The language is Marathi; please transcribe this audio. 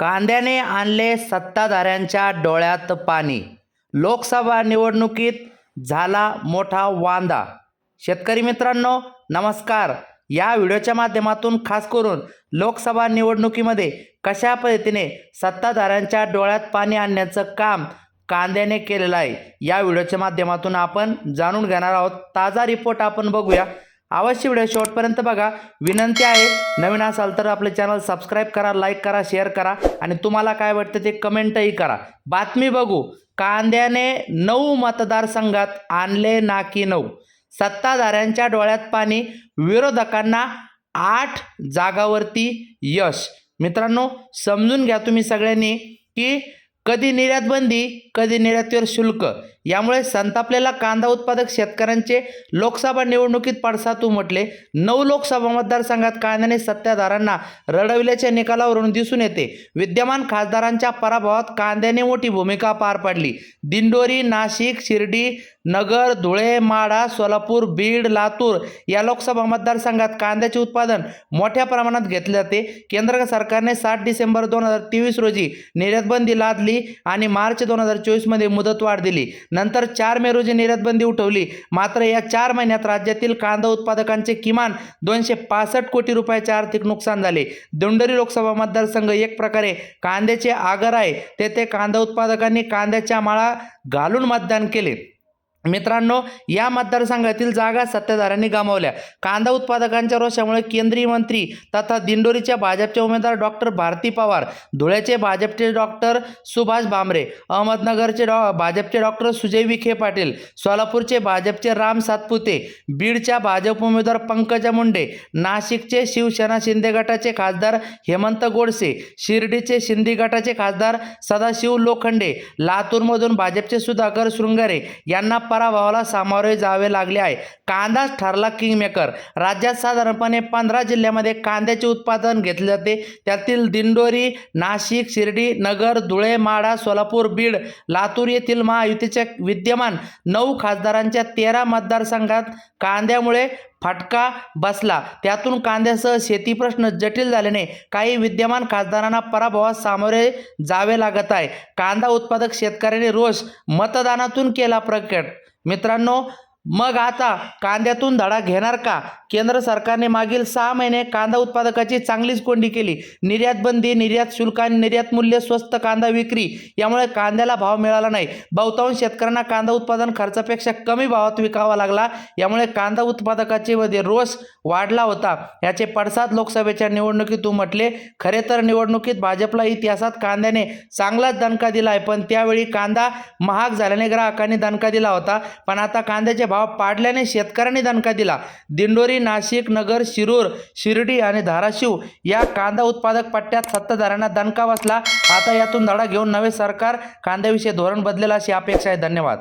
कांद्याने आणले सत्ताधाऱ्यांच्या डोळ्यात पाणी. लोकसभा निवडणुकीत झाला मोठा वांदा. शेतकरी मित्रांनो नमस्कार. या व्हिडिओच्या माध्यमातून खास करून लोकसभा निवडणुकीमध्ये कशा पद्धतीने सत्ताधाऱ्यांच्या डोळ्यात पाणी आणण्याचं काम कांद्याने केलेलं आहे या व्हिडिओच्या माध्यमातून आपण जाणून घेणार आहोत. ताजा रिपोर्ट आपण बघूया. अवश्य व्हिडिओ शेवटपर्यंत बघा. विनंती आहे नवीन असाल तर आपले चॅनल सबस्क्राईब करा लाईक करा शेअर करा आणि तुम्हाला काय वाटतं ते कमेंटही करा. बातमी बघू. कांद्याने नऊ मतदारसंघात आणले ना की नऊ. सत्ताधाऱ्यांच्या डोळ्यात पाणी विरोधकांना आठ जागावरती यश. मित्रांनो समजून घ्या तुम्ही सगळ्यांनी की कधी निर्यात बंदी कधी निर्यातीवर शुल्क. यामुळे संतापलेला कांदा उत्पादक शेतकऱ्यांचे लोकसभा निवडणुकीत पडसाद उमटले. नऊ लोकसभा मतदारसंघात कांद्याने सत्ताधारांना रडविल्याच्या निकालावरून दिसून येते. विद्यमान खासदारांच्या पराभवात कांद्याने मोठी भूमिका पार पाडली. दिंडोरी नाशिक शिर्डी नगर धुळे माढा सोलापूर बीड लातूर या लोकसभा मतदारसंघात कांद्याचे उत्पादन मोठ्या प्रमाणात घेतले जाते. केंद्र सरकारने सात डिसेंबर दोन हजार तेवीस रोजी निर्यातबंदी लादली आणि मार्च दोन हजार चोवीसमध्ये मुदतवाढ दिली. नंतर चार मे रोजी निर्यातबंदी उठवली. मात्र या चार महिन्यात राज्यातील कांदा उत्पादकांचे किमान दोनशे पासष्ट कोटी रुपयाचे आर्थिक नुकसान झाले. दोंडरी लोकसभा मतदारसंघ एक प्रकारे कांद्याचे आगर आहे. तेथे कांदा उत्पादकांनी कांद्याच्या माळा घालून मतदान केले. मित्रांनो या मतदारसंघातील जागा सत्ताधाऱ्यांनी गमावल्या. कांदा उत्पादकांच्या रोषामुळे केंद्रीय मंत्री तथा दिंडोरीच्या भाजपचे उमेदवार डॉक्टर भारती पवार धुळ्याचे भाजपचे डॉक्टर सुभाष भामरे अहमदनगरचे डॉ. भाजपचे डॉक्टर सुजय विखे पाटील सोलापूरचे भाजपचे राम सातपुते बीडच्या भाजप उमेदवार पंकजा मुंडे नाशिकचे शिवसेना शिंदे गटाचे खासदार हेमंत गोडसे शिर्डीचे शिंदे गटाचे खासदार सदाशिव लोखंडे लातूरमधून भाजपचे सुधाकर शृंगारे यांना पराभवाला सामोरे जावे लागले आहे. कांदाच ठरला किंगमेकर राज्यात साधारणपणे पंधरा जिल्ह्यामध्ये कांद्याचे उत्पादन घेतले जाते. त्यातील दिंडोरी नाशिक शिर्डी नगर धुळे माढा सोलापूर बीड लातूर येथील महायुतीच्या विद्यमान नऊ खासदारांच्या तेरा मतदारसंघात कांद्यामुळे फाटका बसला. त्यातून कांद्यासह शेती प्रश्न जटिल झाल्याने काही विद्यमान खासदारांना पराभवास सामोरे जावे लागत आहे. कांदा उत्पादक शेतकऱ्यांनी रोष मतदानातून केला प्रकट मित्रांनो मग आता कांद्यातून धडा घेणार का? केंद्र सरकारने मागील सहा महिने कांदा उत्पादकाची चांगलीच कोंडी केली. निर्यात बंदी निर्यात शुल्क आणि निर्यात मूल्य स्वस्त कांदा विक्री यामुळे कांद्याला भाव मिळाला नाही. बहुतांश शेतकऱ्यांना कांदा उत्पादन खर्चापेक्षा कमी भावात विकावा लागला. यामुळे कांदा उत्पादकाचे मध्ये रोष वाढला होता. याचे पडसाद लोकसभेच्या निवडणुकीत उमटले खरे तर निवडणुकीत भाजपला इतिहासात कांद्याने चांगलाच दणका दिला आहे पण त्यावेळी कांदा महाग झाल्याने ग्राहकांनी दणका दिला होता. पण आता कांद्याचे भाव पाडल्याने शेतकऱ्यांनी दणका दिला. दिंडोरी नाशिक नगर शिरूर शिर्डी आणि धाराशिव या कांदा उत्पादक पट्ट्यात सत्ताधाऱ्यांना दणका बसला. आता यातून धडा घेऊन नवे सरकार कांद्याविषयी धोरण बदलेल अशी अपेक्षा आहे. धन्यवाद.